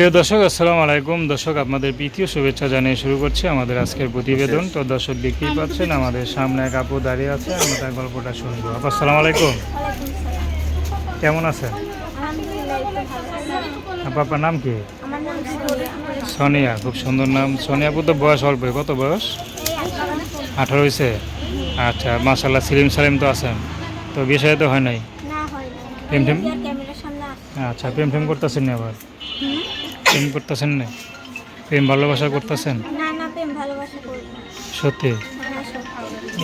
প্রিয় দর্শক আসসালামু আলাইকুম। দর্শক আপনাদের প্রীতীয় শুভেচ্ছা জানিয়ে শুরু করছি আমাদের আজকের প্রতিবেদন। তো দর্শক দেখতেই পাচ্ছেন আমাদের সামনে এক আপু দাঁড়িয়ে আছে আমরা তার গল্পটা শুনব। আপু আসসালামু আলাইকুম। কেমন আছেন। আপু আপনার নাম কি? সোনিয়া। খুব সুন্দর নাম। সোনিয়া আপু তো বয়স অল্প। কত বয়স? আঠারো। হয়েছে আচ্ছা মাসাল্লাহ সিলিম সালিম তো আছেন। তো বিষয়ে তো হয় নাই? হয় সামনে আসছে। আচ্ছা প্রেম প্রেম করতেছেন আবার? প্রেম করতেছেন না? প্রেম ভালোবাসা করতেছেন? না না প্রেম ভালোবাসা করব সত্যি?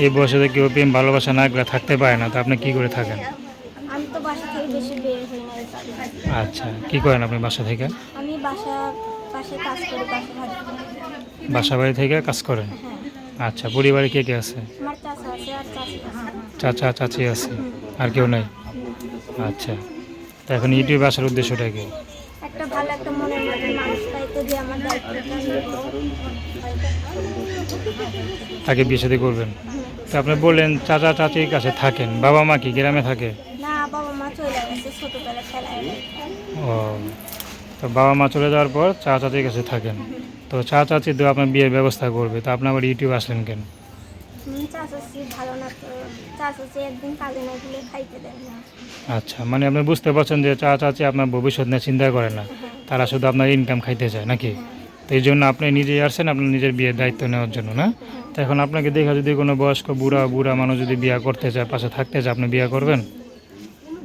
এই বয়সে তো কেউ প্রেম ভালোবাসা না করে থাকতে পারে না তো আপনি কি করে থাকেন? আমি তো বাসা থেকে বেশি বের হই না এই আচ্ছা কি করেন আপনি বাসা থেকে? আমি বাসা পাশে কাজ করি বাসা ভাড়া বাসা বাড়ি থেকে কাজ করেন? হ্যাঁ। আচ্ছা পরিবারে কে কে আছে? আমার চাচা আছে আর চাচি আছে। চাচা চাচি আছে? আর কেউ নাই? আচ্ছা তো এখন ইউটিউবে আসার উদ্দেশ্যটা কি? একটা ভালো একটা মনের মানুষ পাইতো যে আমার তাকে বিয়ে সাথে করবেন? তা আপনি বললেন চাচা চাচির কাছে থাকেন বাবা মা কি গ্রামে থাকে? না বাবা মা চলে গেছে ছোটবেলা খেলায়। ও তো বাবা মা চলে যাওয়ার পর চা চাচির কাছে থাকেন। তো চা চাচি তো আপনার বিয়ের ব্যবস্থা করবে তো আপনি আবার ইউটিউব আসলেন কেন? হুম, ভালো না তো চাচাচি একদিন কাজে না গেলে খাইতে দেয় না। আচ্ছা মানে আপনি বুঝতে পারছেন যে চা চাচি আপনার ভবিষ্যৎ নিয়ে চিন্তা করে না। তারা শুধু আপনার ইনকাম খাইতে চায় নাকি? তো এই জন্য আপনি নিজেই আসছেন আপনার নিজের বিয়ের দায়িত্ব নেওয়ার জন্য না? তো এখন আপনাকে দেখা যদি কোনো বয়স্ক বুড়া বুড়া মানুষ যদি বিয়ে করতে চায় পাশে থাকতে চায় আপনি বিয়ে করবেন?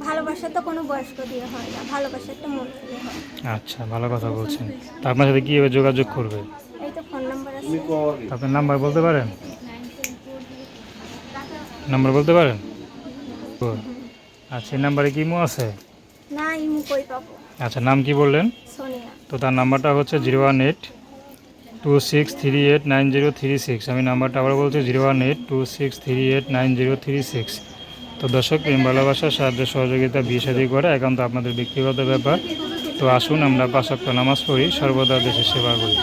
ভালোবাসা তো কোনো বয়স্ক দিয়ে হয় না ভালোবাসা একটা মন থেকে হয়। আচ্ছা ভালো কথা বলছেন। তো আপনার সাথে কীভাবে যোগাযোগ করবে? এই তো ফোন নাম্বার আছে। আপনার নাম্বার বলতে পারেন? নাম্বার বলতে পারেন? ও, আচ্ছা এই নাম্বারে কি মো আছে? না ইমু কই পাবো? আচ্ছা নাম কি বললেন? সোনিয়া। তো তার নাম্বারটা হচ্ছে zero one eight two six three eight nine zero three six. আমি নাম্বারটা আবার বলছি zero one eight two six three eight nine zero three six. তো দর্শক প্রেম ভালোবাসা সাহায্য সহযোগিতা বিয়ে শাদী করে একান্ত আপনাদের ব্যক্তিগত ব্যাপার। তো আসুন আমরা পাঁচক্ত নামাজ পড়ি সর্বদা দেশের সেবা করি।